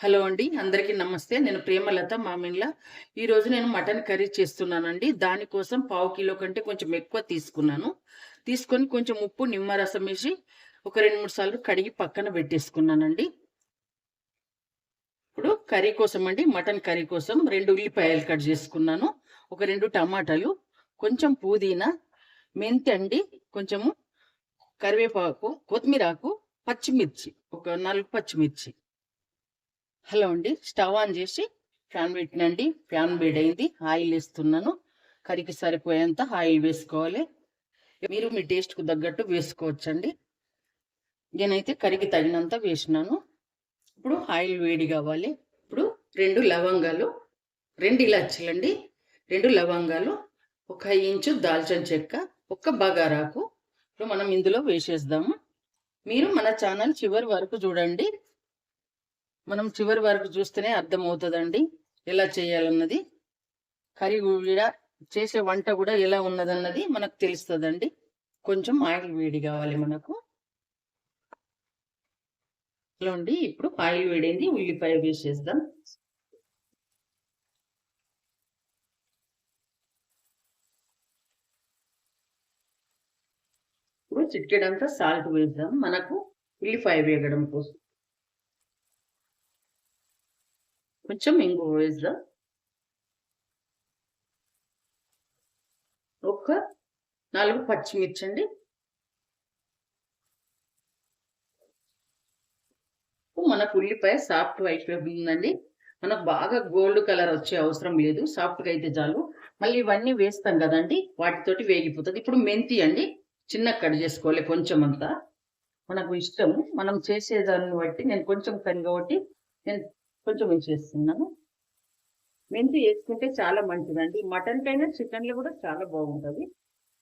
Hello అండి అందరికీ నమస్తే. నేను ప్రేమలత మామిన్ల. ఈరోజు నేను మటన్ కర్రీ చేస్తున్నానండి. దానికోసం పావు కిలో కంటే కొంచెం ఎక్కువ తీసుకున్నాను. తీసుకొని కొంచెం ఉప్పు నిమ్మరసం వేసి ఒక రెండు మూడు సార్లు కడిగి పక్కన పెట్టేసుకున్నానండి. ఇప్పుడు కర్రీ కోసం అండి మటన్ కర్రీ కోసం రెండు ఉల్లిపాయలు కట్ చేసుకున్నాను. ఒక రెండు టమాటాలు కొంచెం పుదీనా మెంతి అండి కొంచెము కరివేపాకు కొత్తిమీరాకు పచ్చిమిర్చి ఒక నాలుగు పచ్చిమిర్చి. హలో అండి. స్టవ్ ఆన్ చేసి ఫ్యాన్ పెట్టినండి. ఫ్యాన్ వేడైంది. ఆయిల్ వేస్తున్నాను. కరికి సరిపోయేంత ఆయిల్ వేసుకోవాలి. మీరు మీ టేస్ట్కు తగ్గట్టు వేసుకోవచ్చండి. నేనైతే కరికి తగినంత వేసినాను. ఇప్పుడు ఆయిల్ వేడి కావాలి. ఇప్పుడు రెండు లవంగాలు రెండు ఇలాచీలండి రెండు లవంగాలు ఒక ఇంచు దాల్చిన చెక్క ఒక బగారాకు. ఇప్పుడు మనం ఇందులో వేసేద్దాము. మీరు మన ఛానల్ చివరి వరకు చూడండి. మనం చివరి వరకు చూస్తేనే అర్థమవుతుందండి ఎలా చేయాలన్నది. కర్రీ కూడా చేసే వంట కూడా ఎలా ఉన్నదన్నది మనకు తెలుస్తుందండి. కొంచెం ఆయిల్ వేడి కావాలి మనకు. అండి ఇప్పుడు ఆయిల్ వేడింది ఉల్లిపాయ వేసేద్దాం. ఇప్పుడు చిటికెడంతా సాల్ట్ వేద్దాం. మనకు ఉల్లిపాయ వేగడం కోసం. కొంచెం ఇంగు వేద్దాం? ఒక నాలుగు పచ్చిమిర్చి అండి మనకు ఉల్లిపాయ సాఫ్ట్ అయిపోయిందండి మనకు బాగా గోల్డ్ కలర్ వచ్చే అవసరం లేదు. సాఫ్ట్గా అయితే చాలు. మళ్ళీ ఇవన్నీ వేస్తాం కదండి. వాటితోటి వేగిపోతుంది. ఇప్పుడు మెంతి అండి. చిన్న కట్ చేసుకోవాలి కొంచెం అంతా మనకు ఇష్టము. మనం చేసేదాన్ని బట్టి నేను కొంచెం కని కాబట్టి నేను కొంచెం వేసేస్తున్నాను మెంతి వేసుకుంటే చాలా మంచిదండి. మటన్ కైనా చికెన్లో కూడా చాలా బాగుంటుంది.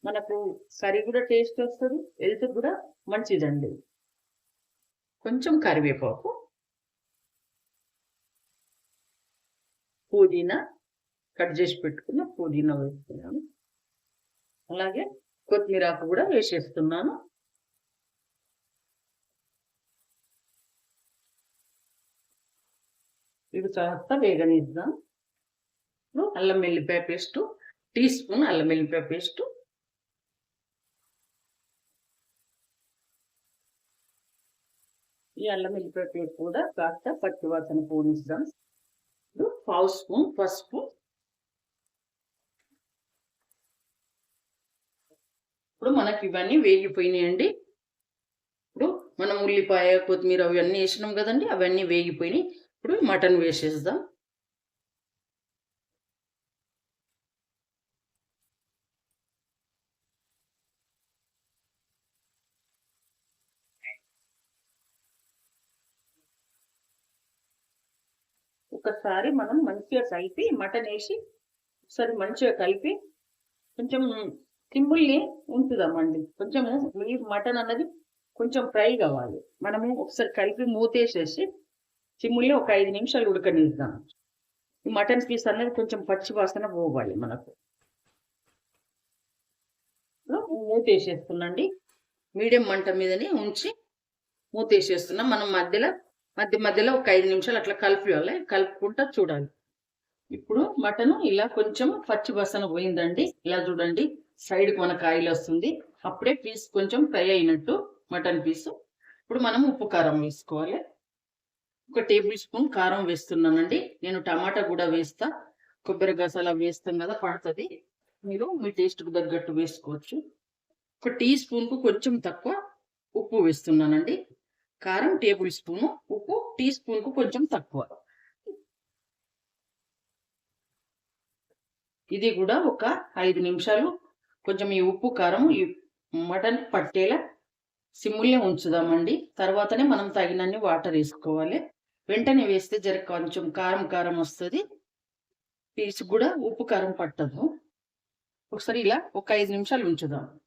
మనకు కర్రీ కూడా టేస్ట్ వస్తుంది హెల్త్ కూడా మంచిదండి. కొంచెం కరివేపాకు పుదీనా కట్ చేసి పెట్టుకున్న పుదీనా వేస్తున్నాను. అలాగే కొత్తిమీర ఆకు కూడా వేసేస్తున్నాను. ఇవి కాస్త వేగనిద్దాం. ఇప్పుడు అల్లం వెల్లిపాయ పేస్ట్ టీ స్పూన్ అల్లం వెల్లిపాయ పేస్ట్. ఈ అల్లం వెల్లిపాయ పేస్ట్ కూడా కాస్త పచ్చి వాసన పోనిస్తాం ఇప్పుడు పావు స్పూన్ పసుపు. ఇప్పుడు మనకి ఇవన్నీ వేగిపోయినాయండి. ఇప్పుడు మనం ఉల్లిపాయ కొత్తిమీర అవన్నీ వేసినాం కదండి అవన్నీ వేగిపోయినాయి. ఇప్పుడు మటన్ వేసేద్దాం. ఒకసారి మనం మంచిగా కలిపి మటన్ వేసి ఒకసారి మంచిగా కలిపి కొంచెం సింపుల్ని ఉంచుదామండి. కొంచెము ఈ మటన్ అన్నది కొంచెం ఫ్రై కావాలి. మనము ఒకసారి కలిపి మూతేసేసి చిమ్ముల్ని ఒక ఐదు నిమిషాలు ఉడకనిద్దాం. ఈ మటన్ పీస్ అనేది కొంచెం పచ్చి వాసన పోవాలి మనకు. మూతేసేస్తుందండి మీడియం మంట మీదనే ఉంచి మూతేసేస్తున్నాం మనం మధ్యలో మధ్య మధ్యలో ఒక ఐదు నిమిషాలు అట్లా కలిపివ్వాలి కలుపుకుంటా చూడాలి. ఇప్పుడు మటన్ ఇలా కొంచెం పచ్చి వాసన పోయిందండి. ఇలా చూడండి సైడ్కి మనకు ఆయిల్ వస్తుంది. అప్పుడే పీస్ కొంచెం ఫ్రై అయినట్టు మటన్ పీసు. ఇప్పుడు మనం ఉప్పు కారం వేసుకోవాలి. ఒక టేబుల్ స్పూన్ కారం వేస్తున్నానండి. నేను టమాటా కూడా వేస్తా. కొబ్బరి గసాల వేస్తాం కదా పడుతుంది. మీరు మీ టేస్ట్కి తగ్గట్టు వేసుకోవచ్చు. ఒక టీ స్పూన్కు కొంచెం తక్కువ ఉప్పు వేస్తున్నానండి. కారం టేబుల్ స్పూను ఉప్పు టీ స్పూన్కు కొంచెం తక్కువ. ఇది కూడా ఒక ఐదు నిమిషాలు కొంచెం ఈ ఉప్పు కారం ఈ మటన్ పట్టేలా సిమ్ములే ఉంచుదామండి. తర్వాతనే మనం తగినన్ని వాటర్ వేసుకోవాలి. వెంటనే వేస్తే జర కొంచెం కారం కారం వస్తుంది. పీచు కూడా ఉప్పు కారం పట్టదు. ఒకసారి ఇలా ఒక ఐదు నిమిషాలు ఉంచుదాం.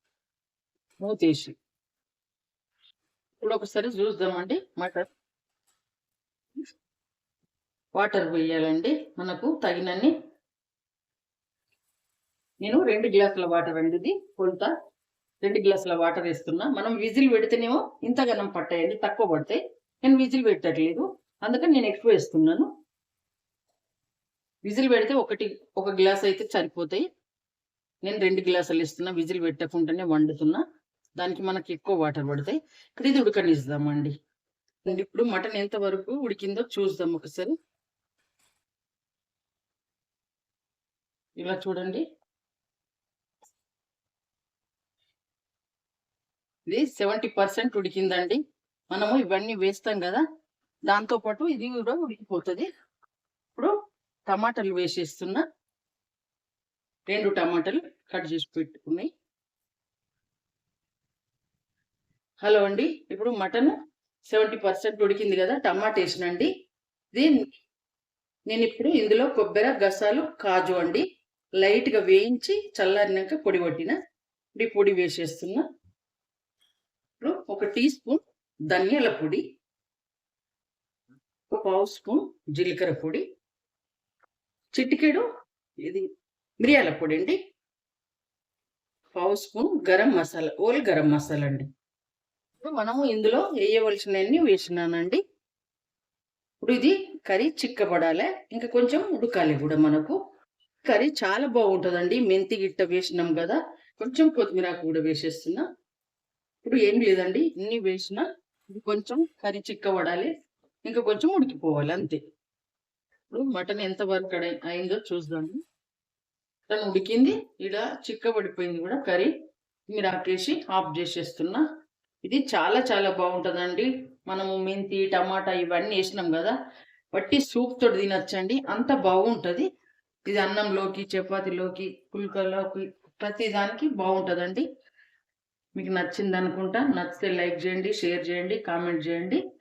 మూతేసి. ఇప్పుడు ఒకసారి చూద్దామండి. మటన్ వాటర్ వేయాలండి. మనకు తగినన్ని. నేను రెండు గ్లాసుల వాటర్ అండి ఇది. కొలత రెండు గ్లాసుల వాటర్ వేస్తున్నా. మనం విజిల్ పెడితేనేమో ఇంతగానం పట్టాయండి. తక్కువ పడతాయి. నేను విజిల్ పెట్టట్లేదు. అందుకని నేను ఎక్కువ వేస్తున్నాను విజిల్ పెడితే ఒకటి ఒక గ్లాస్ అయితే సరిపోతాయి. నేను రెండు గ్లాసులు ఇస్తున్నా విజిల్ పెట్టకుండానే వండుతున్నా. దానికి మనకి ఎక్కువ వాటర్ పడతాయి. ఇక్కడ ఇది ఉడకనిస్తామండి. అండ్ ఇప్పుడు మటన్ ఎంత వరకు ఉడికిందో చూద్దాం ఒకసారి. ఇలా చూడండి. ఇది సెవెంటీ పర్సెంట్ ఉడికిందండి. మనము ఇవన్నీ వేస్తాం కదా. దాంతో పాటు ఇది కూడా ఉడికిపోతుంది. ఇప్పుడు టమాటాలు వేసేస్తున్నా రెండు టమాటాలు కట్ చేసి పెట్టుకున్నాయి హలో అండి ఇప్పుడు మటన్ సెవెంటీ పర్సెంట్ ఉడికింది కదా టమాటా వేసినండి. ఇది నేను ఇప్పుడు ఇందులో కొబ్బరి గసాలు కాజు అండి లైట్గా వేయించి చల్లారినాక పొడి పట్టిన ఇప్పుడు ఈ పొడి వేసేస్తున్నా. ఇప్పుడు ఒక టీ స్పూన్ ధనియాల పొడి ఒక పావు స్పూన్ జీలకర్ర పొడి చిటికెడు ఇది మిరియాల పొడి అండి. పావు స్పూన్ గరం మసాలా ఓల్ గరం మసాలా అండి. ఇప్పుడు మనము ఇందులో వేయవలసినవన్నీ వేసినానండి. ఇప్పుడు ఇది కర్రీ చిక్కబడాలి ఇంకా కొంచెం ఉడకాలి కూడా మనకు. కర్రీ చాలా బాగుంటుందండి మెంతి గిట్ట వేసినాం కదా కొంచెం కొత్తిమీర కూడా వేసేస్తున్నా. ఇప్పుడు ఏం లేదండి ఇన్ని వేసిన కొంచెం కర్రీ చిక్కబడాలి. ఇంకా కొంచెం ఉడికిపోవాలి అంతే. ఇప్పుడు మటన్ ఎంత వరకు అయి- అయిందో చూద్దాము. తను ఉడికింది. ఇలా చిక్కబడిపోయింది కూడా కర్రీ. మీరు ఆపేసి ఆఫ్ చేసేస్తున్నా. ఇది చాలా చాలా బాగుంటుందండి. మనము మెంతి టమాటా ఇవన్నీ వేసినాం కదా. బట్టి సూప్ తోటి తినచ్చండి. అంత బాగుంటుంది. ఇది అన్నంలోకి చపాతీలోకి పుల్కలోకి ప్రతి దానికి బాగుంటుందండి. మీకు నచ్చింది అనుకుంటా నచ్చితే లైక్ చేయండి షేర్ చేయండి కామెంట్ చేయండి.